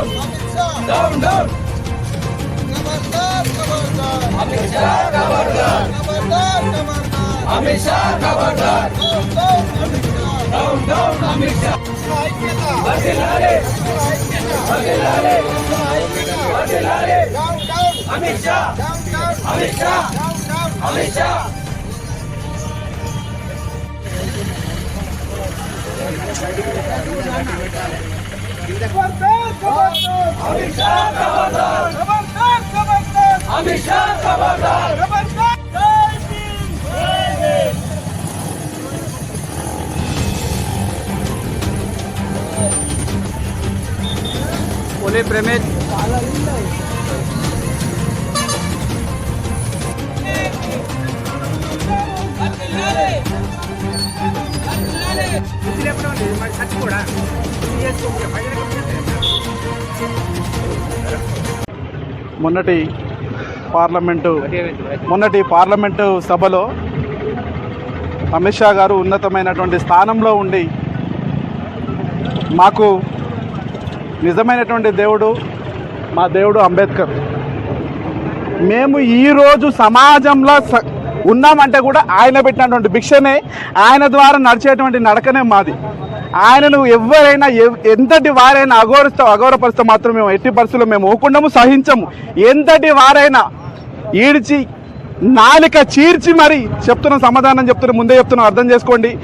Down down Amit Shah ఖబర్దార్ అమిత్ షా ఖబర్దార్ down down Amit Shah వర్ధిల్లాలి వర్ధిల్లాలి వర్ధిల్లాలి అమిత్ షా అమిత్ షా అమిత్ షా అమిత్ షా ఖబర్దార్ అమిత్ షా ఖబర్దార్ పోలే ప్రమేష్ మొన్నటి పార్లమెంటు మొన్నటి పార్లమెంటు సభలో అమిత్ షా గారు ఉన్నతమైనటువంటి స్థానంలో ఉండి మాకు నిజమైనటువంటి దేవుడు మా దేవుడు అంబేద్కర్. మేము ఈరోజు సమాజంలో స- ఉన్నామంటే కూడా ఆయన పెట్టినటువంటి భిక్షనే ఆయన ద్వారా నడిచేటువంటి నడకనే మాది. ఆయనను ఎవరైనా ఎంతటి వారైనా అగౌరవిస్తూ అగౌరవపరిస్తే మాత్రం మేము ఎట్టి పరిస్థితుల్లో మేము ఊకుండము సహించము. ఎంతటి వారైనా ఈడ్చి నాలిక చీర్చి మరి చెప్తున్న సమాధానం చెప్తున్న ముందే చెప్తున్నాం అర్థం చేసుకోండి.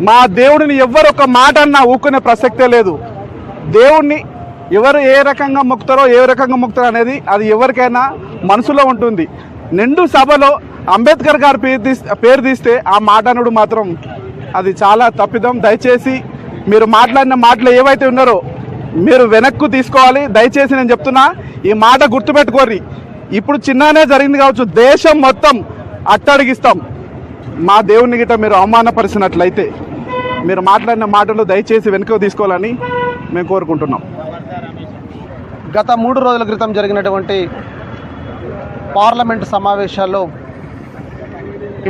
మా దేవుడిని ఎవరు ఒక మాట అన్నా ఊకునే ప్రసక్తే లేదు. దేవుణ్ణి ఎవరు ఏ రకంగా మొక్కుతారో ఏ రకంగా మొక్కుతారో అనేది అది ఎవరికైనా మనసులో ఉంటుంది. నిండు సభలో అంబేద్కర్ గారు పేరు తీస్తే పేరు తీస్తే ఆ మాటనుడు మాత్రం అది చాలా తప్పిదం. దయచేసి మీరు మాట్లాడిన మాటలు ఏవైతే ఉన్నారో మీరు వెనక్కు తీసుకోవాలి. దయచేసి నేను చెప్తున్నా ఈ మాట గుర్తుపెట్టుకోర్రి. ఇప్పుడు చిన్ననే జరిగింది కావచ్చు దేశం మొత్తం అట్టడిగిస్తాం. మా దేవుని గిట మీరు అవమానపరిచినట్లయితే మీరు మాట్లాడిన మాటలు దయచేసి వెనుకకు తీసుకోవాలని మేము కోరుకుంటున్నాం. గత మూడు రోజుల క్రితం జరిగినటువంటి పార్లమెంటు సమావేశాల్లో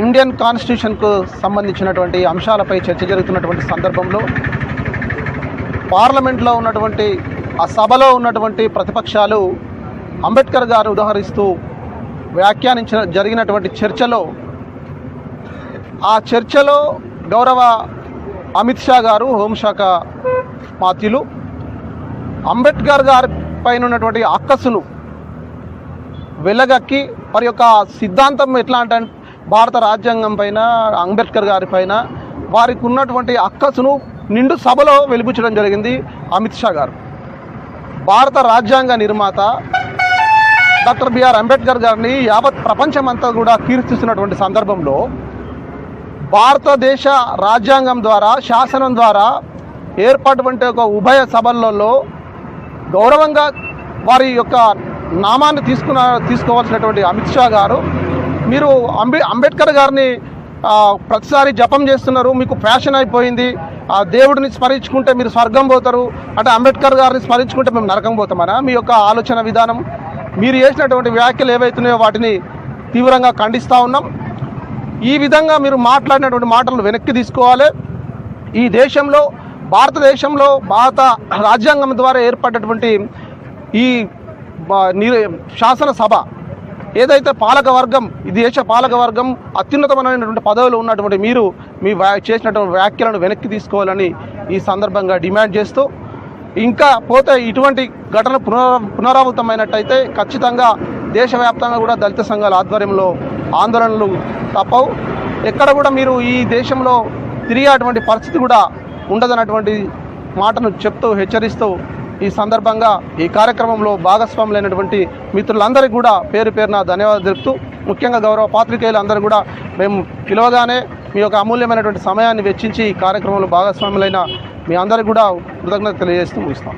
ఇండియన్ కాన్స్టిట్యూషన్కు సంబంధించినటువంటి అంశాలపై చర్చ జరుగుతున్నటువంటి సందర్భంలో పార్లమెంట్లో ఉన్నటువంటి ఆ సభలో ఉన్నటువంటి ప్రతిపక్షాలు అంబేద్కర్ గారు ఉదాహరిస్తూ వ్యాఖ్యానించిన జరిగినటువంటి చర్చలో ఆ చర్చలో గౌరవ అమిత్ షా గారు హోంశాఖ మాత్యులు అంబేద్కర్ గారి పైన ఉన్నటువంటి అక్కసును వెళ్ళగక్కి వారి యొక్క సిద్ధాంతం ఎట్లా అంటే భారత రాజ్యాంగం పైన అంబేద్కర్ గారి పైన వారికి ఉన్నటువంటి అక్కసును నిండు సభలో వెలిపించడం జరిగింది అమిత్ షా గారు. భారత రాజ్యాంగ నిర్మాత డాక్టర్ బిఆర్ అంబేద్కర్ గారిని యావత్ ప్రపంచమంతా కూడా కీర్తిస్తున్నటువంటి సందర్భంలో భారతదేశ రాజ్యాంగం ద్వారా శాసనం ద్వారా ఏర్పాటువంటి ఒక ఉభయ సభలలో గౌరవంగా వారి యొక్క నామాన్ని తీసుకున్న తీసుకోవాల్సినటువంటి అమిత్ షా గారు మీరు అంబే అంబేద్కర్ గారిని ప్రతిసారి జపం చేస్తున్నారు మీకు ఫ్యాషన్ అయిపోయింది ఆ దేవుడిని స్మరించుకుంటే మీరు స్వర్గం పోతారు అంటే అంబేద్కర్ గారిని స్మరించుకుంటే మేము నరకం పోతామనా? మీ యొక్క ఆలోచన విధానం మీరు చేసినటువంటి వ్యాఖ్యలు ఏవైతున్నాయో వాటిని తీవ్రంగా ఖండిస్తూ ఉన్నాం. ఈ విధంగా మీరు మాట్లాడినటువంటి మాటలను వెనక్కి తీసుకోవాలి. ఈ దేశంలో భారతదేశంలో భారత రాజ్యాంగం ద్వారా ఏర్పడినటువంటి ఈ శాసనసభ ఏదైతే పాలక వర్గం ఈ దేశ పాలక వర్గం అత్యున్నతమైనటువంటి పదవులు ఉన్నటువంటి మీరు మీ వ్యా- చేసినటువంటి వ్యాఖ్యలను వెనక్కి తీసుకోవాలని ఈ సందర్భంగా డిమాండ్ చేస్తూ ఇంకా పోతే ఇటువంటి ఘటన పునరా పునరావృతమైనట్టయితే ఖచ్చితంగా దేశవ్యాప్తంగా కూడా దళిత సంఘాల ఆధ్వర్యంలో ఆందోళనలు తప్పవు. ఎక్కడ కూడా మీరు ఈ దేశంలో తిరిగేటువంటి పరిస్థితి కూడా ఉండదన్నటువంటి మాటను చెప్తూ హెచ్చరిస్తూ ఈ సందర్భంగా ఈ కార్యక్రమంలో భాగస్వాములైనటువంటి మిత్రులందరికీ కూడా పేరు పేరున ధన్యవాదాలు తెలుపుతూ ముఖ్యంగా గౌరవ పాత్రికేయులు అందరూ కూడా మేము పిలవగానే మీ యొక్క అమూల్యమైనటువంటి సమయాన్ని వెచ్చించి ఈ కార్యక్రమంలో భాగస్వాములైన మీ అందరికీ కూడా కృతజ్ఞత తెలియజేస్తూ ముగిస్తాం.